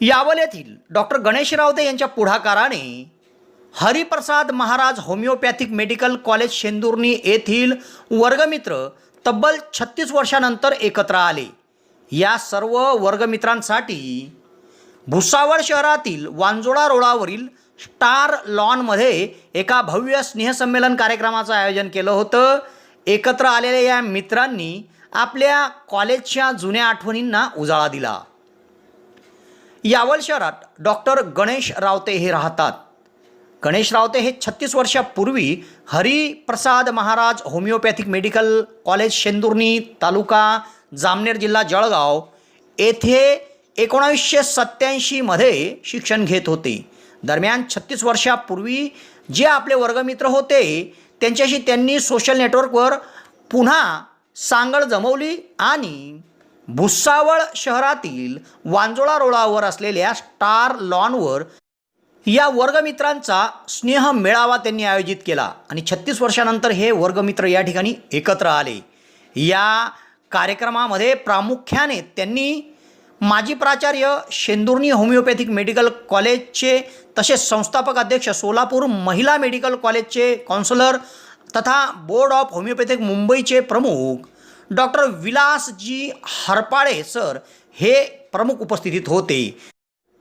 यावल येथील डॉक्टर गणेश रावते यांच्या पुढाकाराने Hariprasad Maharaj homeopathic medical college Shendurni येथील वर्गमित्र तब्बल छत्तीस वर्षानंतर एकत्र आले. या सर्व वर्गमित्रांसाठी भुसावळ शहरातील वांजोळा रोडावरील स्टार लॉनमध्ये एका भव्य स्नेहसंमेलन कार्यक्रमाचं आयोजन केलं होतं. एकत्र आलेल्या या मित्रांनी आपल्या कॉलेजच्या जुन्या आठवणींना उजाळा दिला. यावल शहरात डॉक्टर गणेश रावते हे राहतात. गणेश रावते हे छत्तीस वर्षापूर्वी Hariprasad Maharaj homeopathic medical college Shendurni तालुका जामनेर जिल्हा जळगाव येथे एकोणावीसशे सत्त्याऐंशीमध्ये शिक्षण घेत होते. दरम्यान छत्तीस वर्षापूर्वी जे आपले वर्गमित्र होते त्यांच्याशी त्यांनी सोशल नेटवर्कवर पुन्हा सांगड जमवली आणि भुसावळ शहरातील वांजोळा रोडावर असलेल्या स्टार लॉनवर या वर्गमित्रांचा स्नेह मेळावा त्यांनी आयोजित केला आणि छत्तीस वर्षानंतर हे वर्गमित्र या ठिकाणी एकत्र आले. या कार्यक्रमामध्ये प्रामुख्याने त्यांनी माजी प्राचार्य शेंदुर्णी होमिओपॅथिक मेडिकल कॉलेजचे तसेच संस्थापक अध्यक्ष सोलापूर महिला मेडिकल कॉलेजचे कॉन्सलर तथा बोर्ड ऑफ होमिओपॅथिक मुंबईचे प्रमुख डॉक्टर विलासजी हरपाळे सर हे प्रमुख उपस्थितीत होते.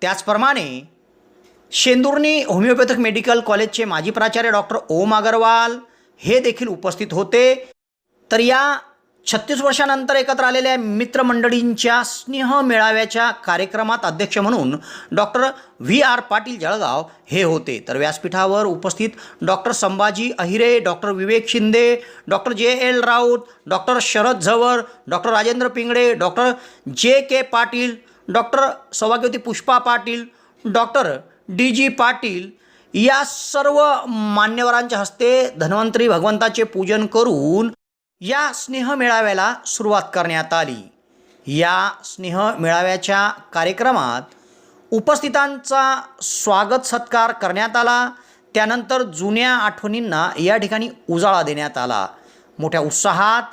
त्याचप्रमाणे शेंदुर्णी होमिओपॅथिक मेडिकल कॉलेजचे माजी प्राचार्य डॉक्टर ओम अगरवाल हे देखील उपस्थित होते. तर या छत्तीस वर्षानंतर एकत्र आलेल्या मित्रमंडळींच्या स्नेह मेळाव्याच्या कार्यक्रमात अध्यक्ष म्हणून doctor V R Patil Jalgaon हे होते. तर व्यासपीठावर उपस्थित doctor Sambhaji Ahire doctor Vivek Shinde doctor J L Raut doctor Sharad Zawar doctor Rajendra Pingde doctor J K Patil doctor सौभाग्यवती Pushpa Patil doctor D G Patil या सर्व मान्यवरांच्या हस्ते धन्वंतरी भगवंताचे पूजन करून या स्नेह मेळाव्याला सुरुवात करण्यात आली. या स्नेह मेळाव्याच्या कार्यक्रमात उपस्थितांचा स्वागत सत्कार करण्यात आला. त्यानंतर जुन्या आठवणींना या ठिकाणी उजाळा देण्यात आला. मोठ्या उत्साहात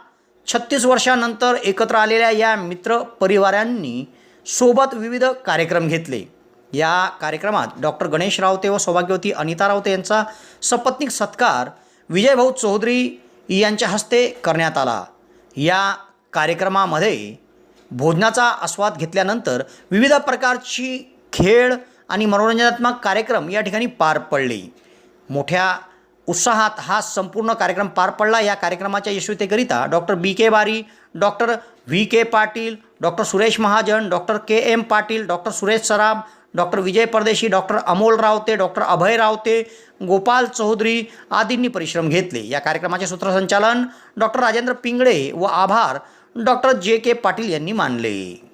छत्तीस वर्षानंतर एकत्र आलेल्या या मित्र परिवारांनी सोबत विविध कार्यक्रम घेतले. या कार्यक्रमात डॉक्टर गणेश रावते व सौभाग्यवती अनिता रावते यांचा सपत्नीक सत्कार विजयभाऊ चौधरी यांच्या हस्ते करण्यात आला. या कार्यक्रमामध्ये भोजनाचा आस्वाद घेतल्यानंतर विविध प्रकारची खेळ आणि मनोरंजनात्मक कार्यक्रम या ठिकाणी पार पडले. मोठ्या उत्साहात हा संपूर्ण कार्यक्रम पार पडला. या कार्यक्रमाच्या यशस्वीतेकरिता doctor B K Bari doctor V K Patil doctor Suresh Mahajan doctor K M Patil doctor Suresh Saram doctor Vijay Pardeshi doctor Amol Raote doctor Abhay Raote Gopal Chaudhari आदींनी परिश्रम घेतले. या कार्यक्रमाचे सूत्रसंचालन डॉक्टर राजेंद्र पिंगळे व आभार डॉक्टर जे के पाटील यांनी मानले.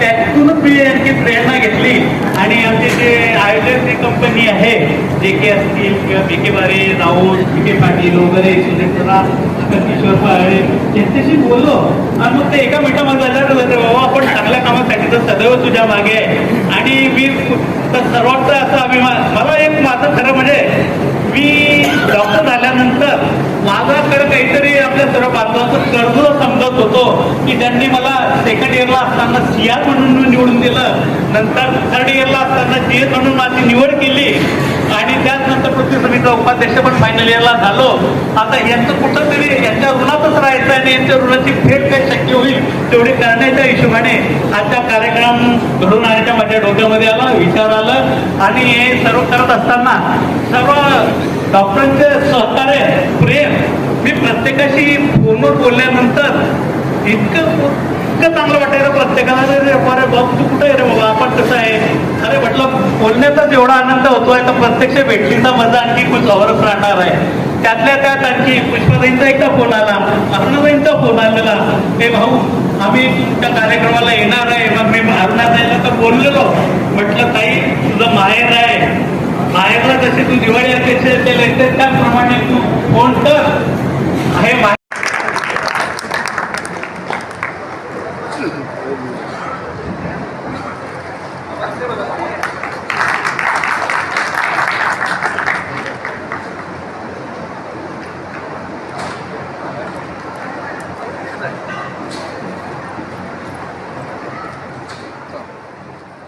त्यातूनच मी यांची प्रेरणा घेतली. आणि आमचे जे आयोजन जी कंपनी आहे जे के असतील किंवा बी के बारे राहुल बी के पाटील वगैरे सुरेशरा किशोर पाळे यांच्याशी बोललो आणि मग ते एका मिनिटामध्ये झालं तर बाबा आपण चांगल्या कामासाठी तर सदैव तुझ्या मागे आहे. आणि मी तर सर्वांचा असा अभिमान मला एक माझं खरं म्हणजे मी डॉक्टर झाल्यानंतर माझा खरं काहीतरी सर्व बांधवांचं कर्ज समजत होतो की त्यांनी मला सेकंड इयरला असताना सिया म्हणून निवडून दिलं. नंतर थर्ड इयरला असताना सी एस म्हणून माझी निवड केली. आणि त्याचनंतर पृथ्वी समितीचा उपाध्यक्ष पण फायनल इयरला झालो. आता यांचं कुठंतरी यांच्या ऋणातच राहायचं यांच्या ऋणाची फेड काही शक्य होईल तेवढी करण्याच्या हिशोबाने आजचा कार्यक्रम घडून आणण्याच्या माझ्या डोक्यामध्ये आला विचार आलं आणि हे सर्व करत असताना सर्व डॉक्टरांचे सहकार्य प्रेम मी प्रत्येकाशी फोनवर बोलल्यानंतर इतकं इतकं चांगलं वाटायचं प्रत्येकाला अरे अरे बाबा तू कुठं आहे रे बाबा? आपण कसं आहे? अरे म्हटलं बोलण्याचाच एवढा आनंद होतोय तर प्रत्यक्ष भेटलीचा मजा आणखी खूप अवरच राहणार आहे. त्यातल्या त्यात आणखी पुष्पाताईंचा एकदा फोन आला अरुणाबाईंचा फोन आलेला. हे भाऊ आम्ही त्या कार्यक्रमाला येणार आहे मग मी अरुणाताईला तर बोललेलो. म्हटलं ताई तुझं माहेर आहे. माहेरला जशी तू दिवाळी अध्यक्ष केले त्याप्रमाणे तू फोन कर. हे माहेर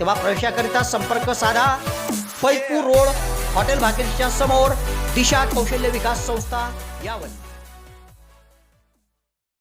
तेव्हा प्रवेशाकरिता संपर्क साधा. फैजपूर रोड हॉटेल भाकेशच्या समोर दिशा कौशल्य विकास संस्था यावर